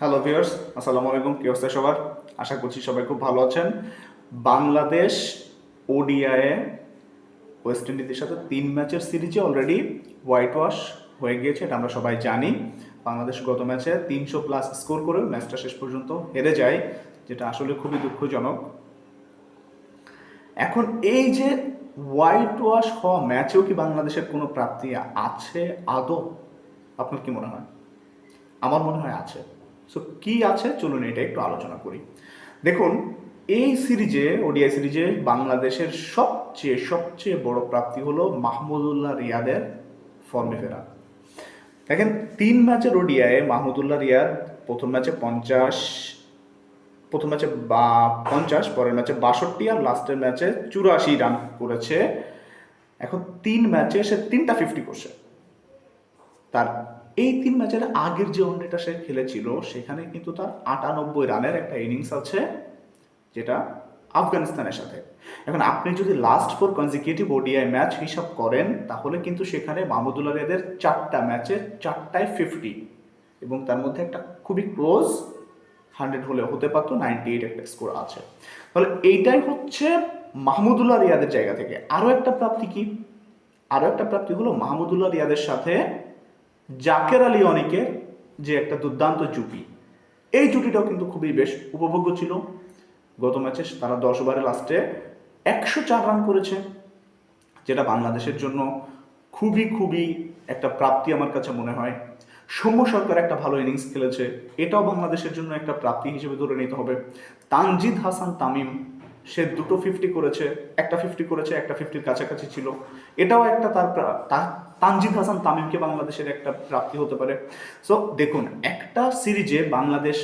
Hello viewers আসসালামু আলাইকুম। কি অবস্থা সবার? আশা করছি সবাই খুব ভালো আছেন। বাংলাদেশ ওডিআইয়ে ওয়েস্ট ইন্ডিজের সাথে তিন ম্যাচের সিরিজে অলরেডি হোয়াইট ওয়াশ হয়ে গিয়েছে, এটা আমরা সবাই জানি। বাংলাদেশ গত ম্যাচে তিনশো প্লাস স্কোর করে ম্যাচটা শেষ পর্যন্ত হেরে যায়, যেটা আসলে খুবই দুঃখজনক। এখন এই যে হোয়াইট ওয়াশ হওয়া ম্যাচেও কি বাংলাদেশের কোনো প্রাপ্তি আছে, আদৌ? আপনার কি মনে হয়? আমার মনে হয় আছে। সো কি আছে? চলুন এটা একটু আলোচনা করি। দেখুন, এই সিরিজে, ওডিআই সিরিজে বাংলাদেশের সবচেয়ে সবচেয়ে বড় প্রাপ্তি হলো মাহমুদুল্লাহ রিয়াদের ফর্মে ফেরা। দেখেন, তিন ম্যাচের ওডিআই মাহমুদুল্লাহ রিয়াদ প্রথম ম্যাচে পঞ্চাশ, প্রথম ম্যাচে বা, পঞ্চাশ, পরের ম্যাচে বাষট্টি আর লাস্টের ম্যাচে চুরাশি রান করেছে। এখন তিন ম্যাচে সে তিনটা ফিফটি করছে। তার এই তিন ম্যাচের আগের যে ওয়ানডেটা সে খেলেছিল, সেখানে কিন্তু তার আটানব্বই রানের একটা ইনিংস আছে, যেটা আফগানিস্তানের সাথে। এখন আপনি যদি last four consecutive ODI match হিসাব করেন, তাহলে কিন্তু সেখানে মাহমুদুল্লাহ রিয়াদের চারটা ম্যাচে চারটায় ফিফটি এবং তার মধ্যে একটা খুবই ক্লোজ হান্ড্রেড হলে হতে পারতো নাইনটি এইট একটা স্কোর আছে। তাহলে এইটাই হচ্ছে মাহমুদুল্লাহ রিয়াদের জায়গা থেকে। আরও একটা প্রাপ্তি কি? আরও একটা প্রাপ্তি হলো মাহমুদুল্লাহ রিয়াদের সাথে জাকের আলী অনেকের যে একটা দুর্দান্ত জুটি। এই জুটিটাও কিন্তু খুবই বেশ উপভোগ্য ছিল। গত ম্যাচে তারা দশ ওভারে লাস্টে একশো চার রান করেছে, যেটা বাংলাদেশের জন্য খুবই খুবই একটা প্রাপ্তি আমার কাছে মনে হয়। সৌম্য সরকার একটা ভালো ইনিংস খেলেছে, এটাও বাংলাদেশের জন্য একটা প্রাপ্তি হিসেবে ধরে নিতে হবে। তানজিদ হাসান তামিম সে দুটো ফিফটি করেছে, একটা ফিফটি করেছে, একটা ফিফটির কাছাকাছি ছিল। এটাও একটা তার তানজিদ হাসান তামিমকে বাংলাদেশের একটা প্রাপ্তি হতে পারে। সো দেখুন, একটা সিরিজে বাংলাদেশ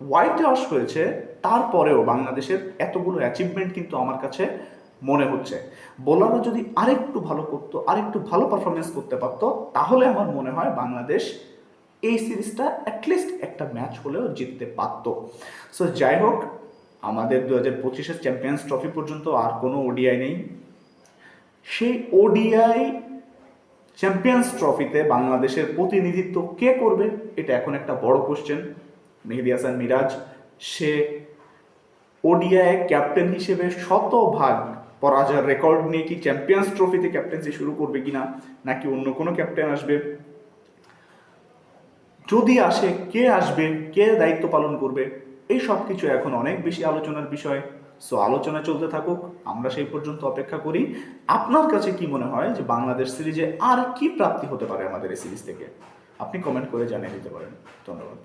হোয়াইট ওয়াশ হয়েছে, তারপরেও বাংলাদেশের এতগুলো অ্যাচিভমেন্ট কিন্তু আমার কাছে মনে হচ্ছে। বোলাররা যদি আরেকটু ভালো করতো, আরেকটু ভালো পারফরমেন্স করতে পারতো, তাহলে আমার মনে হয় বাংলাদেশ এই সিরিজটা অ্যাটলিস্ট একটা ম্যাচ হলেও জিততে পারতো। সো যাই হোক আমাদের দু হাজার পঁচিশের চ্যাম্পিয়ন্স ট্রফি পর্যন্ত আর কোনো ওডিআই নেই। সেই ওডিআই চ্যাম্পিয়ন্স ট্রফিতে বাংলাদেশের প্রতিনিধিত্ব কে করবে, এটা এখন একটা বড় কোশ্চেন মেহেদি হাসান মিরাজ, সে ওডিআই ক্যাপ্টেন হিসেবে শতভাগ পরাজয়ের রেকর্ড নিয়ে কি চ্যাম্পিয়ন্স ট্রফিতে ক্যাপ্টেন্সি শুরু করবে কিনা, নাকি অন্য কোনো ক্যাপ্টেন আসবে? যদি আসে, কে আসবে, কে দায়িত্ব পালন করবে? এই সব কিছু এখন অনেক বেশি আলোচনার বিষয়। সো আলোচনা চলতে থাকুক, আমরা সেই পর্যন্ত অপেক্ষা করি। আপনার কাছে কি মনে হয় যে বাংলাদেশ সিরিজে আর কি প্রাপ্তি হতে পারে আমাদের এই সিরিজ থেকে? আপনি কমেন্ট করে জানিয়ে দিতে পারেন। ধন্যবাদ।